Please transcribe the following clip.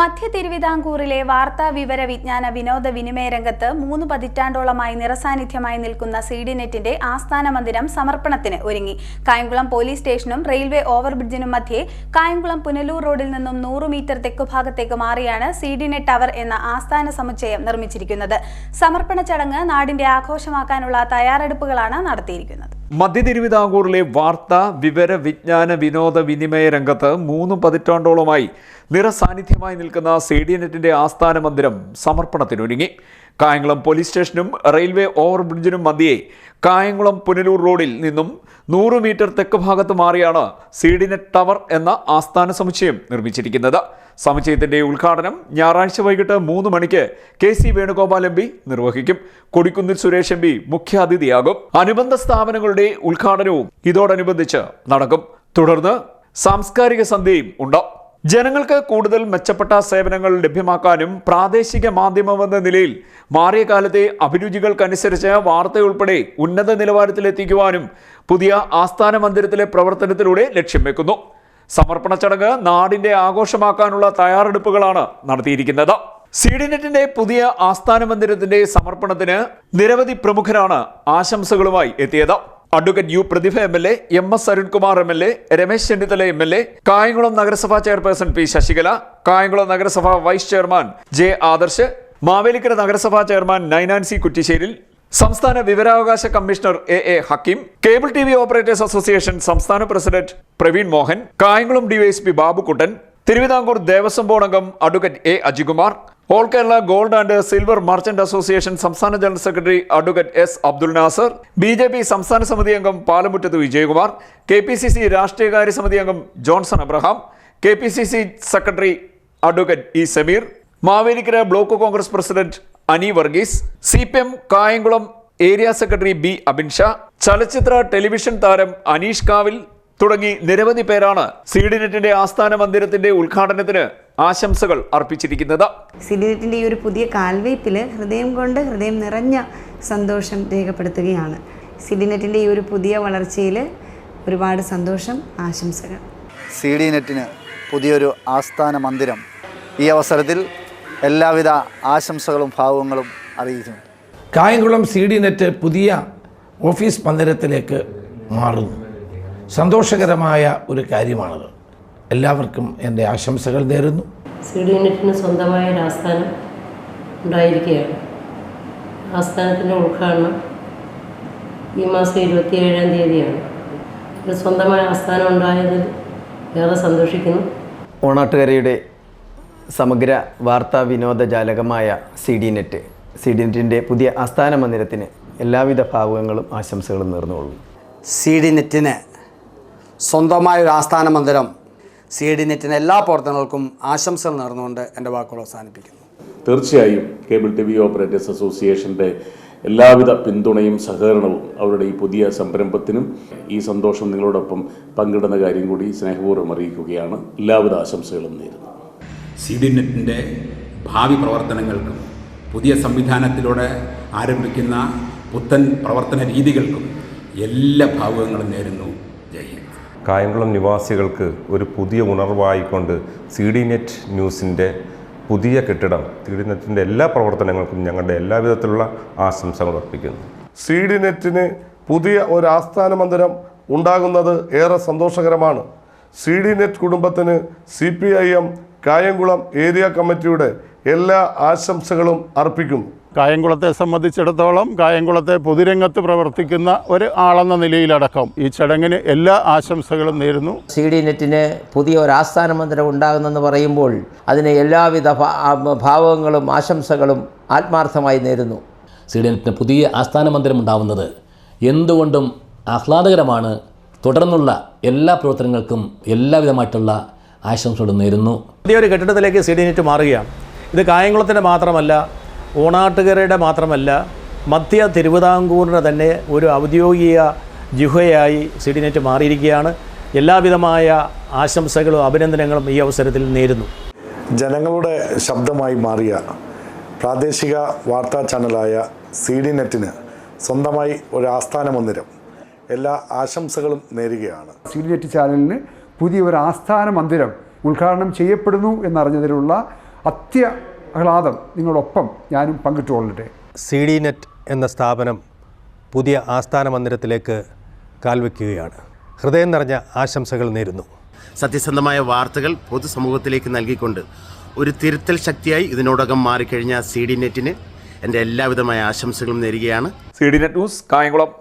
മധ്യ തിരുവിതാംകൂറിലെ വാർത്താ വിവര വിജ്ഞാന വിനോദ വിനിമയ രംഗത്ത് മൂന്ന് പതിറ്റാണ്ടോളമായി നിറസാന്നിധ്യമായി നിൽക്കുന്ന സി ഡി നെറ്റിന്റെ ആസ്ഥാന മന്ദിരം സമർപ്പണത്തിന് ഒരുങ്ങി. കായംകുളം പോലീസ് സ്റ്റേഷനും റെയിൽവേ ഓവർബ്രിഡ്ജിനും മധ്യേ കായംകുളം പുനലൂർ റോഡിൽ നിന്നും നൂറ് മീറ്റർ തെക്കുഭാഗത്തേക്ക് മാറിയാണ് നെറ്റ് ടവർ എന്ന ആസ്ഥാന സമുച്ചയം നിർമ്മിച്ചിരിക്കുന്നത്. സമർപ്പണ ചടങ്ങ് നാടിന്റെ ആഘോഷമാക്കാനുള്ള തയ്യാറെടുപ്പുകളാണ് നടത്തിയിരിക്കുന്നത്. മധ്യ തിരുവിതാംകൂറിലെ വാർത്താ വിവര വിജ്ഞാന വിനോദ വിനിമയ രംഗത്ത് മൂന്ന് പതിറ്റാണ്ടോളമായി നിറസാന്നിധ്യമായി നിൽക്കുന്ന സേഡിയനെറ്റിന്റെ ആസ്ഥാന മന്ദിരം സമർപ്പണത്തിനൊരുങ്ങി. കായംകുളം പോലീസ് സ്റ്റേഷനും റെയിൽവേ ഓവർബ്രിഡ്ജിനും മധ്യേ കായംകുളം പുനലൂർ റോഡിൽ നിന്നും നൂറ് മീറ്റർ തെക്ക് ഭാഗത്ത് മാറിയാണ് സീഡിനെറ്റ് ടവർ എന്ന ആസ്ഥാന സമുച്ചയം നിർമ്മിച്ചിരിക്കുന്നത്. സമുച്ചയത്തിന്റെ ഉദ്ഘാടനം ഞായറാഴ്ച വൈകിട്ട് മൂന്ന് മണിക്ക് K C Venugopal M P നിർവഹിക്കും. കൊടിക്കുന്നിൽ സുരേഷ് എം പി മുഖ്യാതിഥിയാകും. അനുബന്ധ സ്ഥാപനങ്ങളുടെ ഉദ്ഘാടനവും ഇതോടനുബന്ധിച്ച് നടക്കും. തുടർന്ന് സാംസ്കാരിക സന്ധ്യയും ഉണ്ട് ജനങ്ങൾക്ക് കൂടുതൽ മെച്ചപ്പെട്ട സേവനങ്ങൾ ലഭ്യമാക്കാനും പ്രാദേശിക മാധ്യമമെന്ന നിലയിൽ മാറിയ കാലത്തെ അഭിരുചികൾക്കനുസരിച്ച് വാർത്തയുൾപ്പെടെ ഉന്നത നിലവാരത്തിലെത്തിക്കുവാനും പുതിയ ആസ്ഥാന മന്ദിരത്തിലെ പ്രവർത്തനത്തിലൂടെ ലക്ഷ്യം വെക്കുന്നു. സമർപ്പണ ചടങ്ങ് നാടിന്റെ ആഘോഷമാക്കാനുള്ള തയ്യാറെടുപ്പുകളാണ് നടത്തിയിരിക്കുന്നത്. സീഡിനെറ്റിന്റെ പുതിയ ആസ്ഥാന മന്ദിരത്തിന്റെ സമർപ്പണത്തിന് നിരവധി പ്രമുഖരാണ് ആശംസകളുമായി എത്തിയത്. Advocate U Prathibha M L A M S Arunkumar M L A Ramesh Chennithala M L A Kayamkulam നഗരസഭാ ചെയർപേഴ്സൺ പി ശശികല കായംകുളം നഗരസഭ vice chairman J Adarsh Mavelikkara നഗരസഭാ ചെയർമാൻ നൈനാൻസി കുറ്റിശ്ശേരിൽ സംസ്ഥാന വിവരാവകാശ commissioner A A Hakkim cable T V operators association സംസ്ഥാന president Praveen Mohan Kayamkulam DYSP Babukuttan Thiruvithamkoor Devaswom board അംഗം advocate A Ajikumar all Kerala gold and silver merchant association സംസ്ഥാന general secretary advocate S Abdul Nasar B J P സംസ്ഥാന സമിതി അംഗം Palamuttath Vijayakumar K P C C രാഷ്ട്രീയകാര്യ സമിതി അംഗം Johnson Abraham K P C C secretary advocate E Sameer Mavelikkara block Congress president Ani Varghese C P M Kayamkulam area secretary B Abinsha ചലച്ചിത്ര television താരം അനീഷ് കാവിൽ തുടങ്ങി നിരവധി പേരാണ് സീഡിനെറ്റിന്റെ ആസ്ഥാന മന്ദിരത്തിന്റെ ഉദ്ഘാടനത്തിന് ആശംസകൾ അർപ്പിച്ചിരിക്കുന്നത്. സിഡിനെറ്റിന്റെ ഈ ഒരു പുതിയ കാൽവയ്പിൽ ഹൃദയം കൊണ്ട് ഹൃദയം നിറഞ്ഞ സന്തോഷം രേഖപ്പെടുത്തുകയാണ്. സിഡിനെറ്റിന്റെ ഈ ഒരു പുതിയ വളർച്ചയിൽ ഒരുപാട് സന്തോഷം ആശംസകൾ. സിഡിനെറ്റിന് പുതിയൊരു ആസ്ഥാന മന്ദിരം ഈ അവസരത്തിൽ എല്ലാവിധ ആശംസകളും ഭാവങ്ങളും അറിയിക്കുന്നു. കായംകുളം സി ഡി നെറ്റ് പുതിയ ഓഫീസ് മന്ദിരത്തിലേക്ക് മാറുന്നു. സന്തോഷകരമായ ഒരു കാര്യമാണത്. എല്ലാവർക്കും എന്റെ ആശംസകൾ നേരുന്നു. സി ഡി നെറ്റിന് സ്വന്തമായ ഒരു ആസ്ഥാനം ഉണ്ടായിരിക്കുകയാണ്. ആസ്ഥാനത്തിന്റെ ഉദ്ഘാടനം ഈ മാസം ഇരുപത്തിയേഴാം തീയതിയാണ്. ഒരു സ്വന്തമായ ആസ്ഥാനം ഉണ്ടായതിൽ ഏറെ സന്തോഷിക്കുന്നു. ഓണാട്ടുകരയുടെ സമഗ്ര വാർത്താ വിനോദ ജാലകമായ C D net C D നെറ്റിന്റെ പുതിയ ആസ്ഥാന മന്ദിരത്തിന് എല്ലാവിധ ഭാവുകങ്ങളും ആശംസകളും നേർന്നുകൊള്ളുന്നു. സി ഡി നെറ്റിന് സ്വന്തമായ ഒരു ആസ്ഥാന മന്ദിരം സി ഡി നെറ്റിന് എല്ലാ പ്രവർത്തനങ്ങൾക്കും ആശംസകൾ നേർന്നുകൊണ്ട് എന്റെ വാക്കുകൾ അവസാനിപ്പിക്കുന്നു. തീർച്ചയായും കേബിൾ ടി വി ഓപ്പറേറ്റേഴ്സ് അസോസിയേഷന്റെ എല്ലാവിധ പിന്തുണയും സഹകരണവും അവരുടെ ഈ പുതിയ സംരംഭത്തിനും ഈ സന്തോഷം നിങ്ങളോടൊപ്പം പങ്കിടുന്ന കാര്യം കൂടി സ്നേഹപൂർവം അറിയിക്കുകയാണ്. എല്ലാവിധ ആശംസകളും നേരുന്നു. സി ഡി നെറ്റിന്റെ ഭാവി പ്രവർത്തനങ്ങൾക്കും പുതിയ സംവിധാനത്തിലൂടെ ആരംഭിക്കുന്ന പുത്തൻ പ്രവർത്തന രീതികൾക്കും എല്ലാ ഭാവുകങ്ങളും നേരുന്നു. കായംകുളം നിവാസികൾക്ക് ഒരു പുതിയ ഉണർവായിക്കൊണ്ട് സി ഡി നെറ്റ് ന്യൂസിന്റെ പുതിയ കെട്ടിടം സി ഡി നെറ്റിന്റെ എല്ലാ പ്രവർത്തനങ്ങൾക്കും ഞങ്ങളുടെ എല്ലാവിധത്തിലുള്ള ആശംസകൾ അർപ്പിക്കുന്നു. സി ഡി നെറ്റിന് പുതിയ ഒരു ആസ്ഥാന മന്ദിരം ഉണ്ടാകുന്നത് ഏറെ സന്തോഷകരമാണ്. സി ഡി നെറ്റ് കുടുംബത്തിന് C P I M Kayamkulam area കമ്മിറ്റിയുടെ എല്ലാ ആശംസകളും അർപ്പിക്കുന്നു കായംകുളത്തെ സംബന്ധിച്ചിടത്തോളം കായംകുളത്തെ പൊതുരംഗത്ത് പ്രവർത്തിക്കുന്ന ഒരു ആളെന്ന നിലയിലടക്കം ഈ ചടങ്ങിന് എല്ലാ ആശംസകളും നേരുന്നു. സി ഡി നെറ്റിന് പുതിയ ഒരു ആസ്ഥാന മന്ദിരം ഉണ്ടാകുന്നെന്ന് പറയുമ്പോൾ അതിന് എല്ലാവിധ ഭാവങ്ങളും ആശംസകളും ആത്മാർത്ഥമായി നേരുന്നു. സി ഡി നെറ്റിന് പുതിയ ആസ്ഥാന മന്ദിരം ഉണ്ടാവുന്നത് എന്തുകൊണ്ടും ആഹ്ലാദകരമാണ്. തുടർന്നുള്ള എല്ലാ പ്രവർത്തനങ്ങൾക്കും എല്ലാവിധമായിട്ടുള്ള ആശംസകളും നേരുന്നു. പുതിയൊരു കെട്ടിടത്തിലേക്ക് സി ഡി നെറ്റ് മാറുകയാണ്. ഇത് കായംകുളത്തിന്റെ മാത്രമല്ല ഓണാട്ടുകരയുടെ മാത്രമല്ല മധ്യ തിരുവിതാംകൂറിന്റെ തന്നെ ഒരു ഔദ്യോഗിക ജിഹയായി സിഡിനെറ്റ് ഡി മാറിയിരിക്കുകയാണ്. എല്ലാവിധമായ ആശംസകളും അഭിനന്ദനങ്ങളും ഈ അവസരത്തിൽ നേരുന്നു. ജനങ്ങളുടെ ശബ്ദമായി മാറിയ പ്രാദേശിക വാർത്താ ചാനലായ സിഡിനെറ്റിന് ഡി നെറ്റിന് സ്വന്തമായി ഒരു ആസ്ഥാന മന്ദിരം. എല്ലാ ആശംസകളും നേരുകയാണ്. സിഡിനെറ്റ് ഡി നെറ്റ് ചാനലിന് പുതിയ ഒരു ആസ്ഥാന മന്ദിരം ഉദ്ഘാടനം ചെയ്യപ്പെടുന്നു എന്നറിഞ്ഞതിലുള്ള അത്യാഹ്ലാദം നിങ്ങളോടൊപ്പം ഞാനും പങ്കിട്ടുകൊള്ളട്ടെ. സി ഡി നെറ്റ് എന്ന സ്ഥാപനം പുതിയ ആസ്ഥാന മന്ദിരത്തിലേക്ക് കാൽവെക്കുകയാണ്. ഹൃദയം നിറഞ്ഞ ആശംസകൾ നേരുന്നു. സത്യസന്ധമായ വാർത്തകൾ പൊതുസമൂഹത്തിലേക്ക് നൽകിക്കൊണ്ട് ഒരു തിരുത്തൽ ശക്തിയായി ഇതിനോടകം മാറിക്കഴിഞ്ഞ സി ഡി നെറ്റിന് എന്റെ എല്ലാവിധമായ ആശംസകളും നേരുകയാണ്. C D net news Kayamkulam.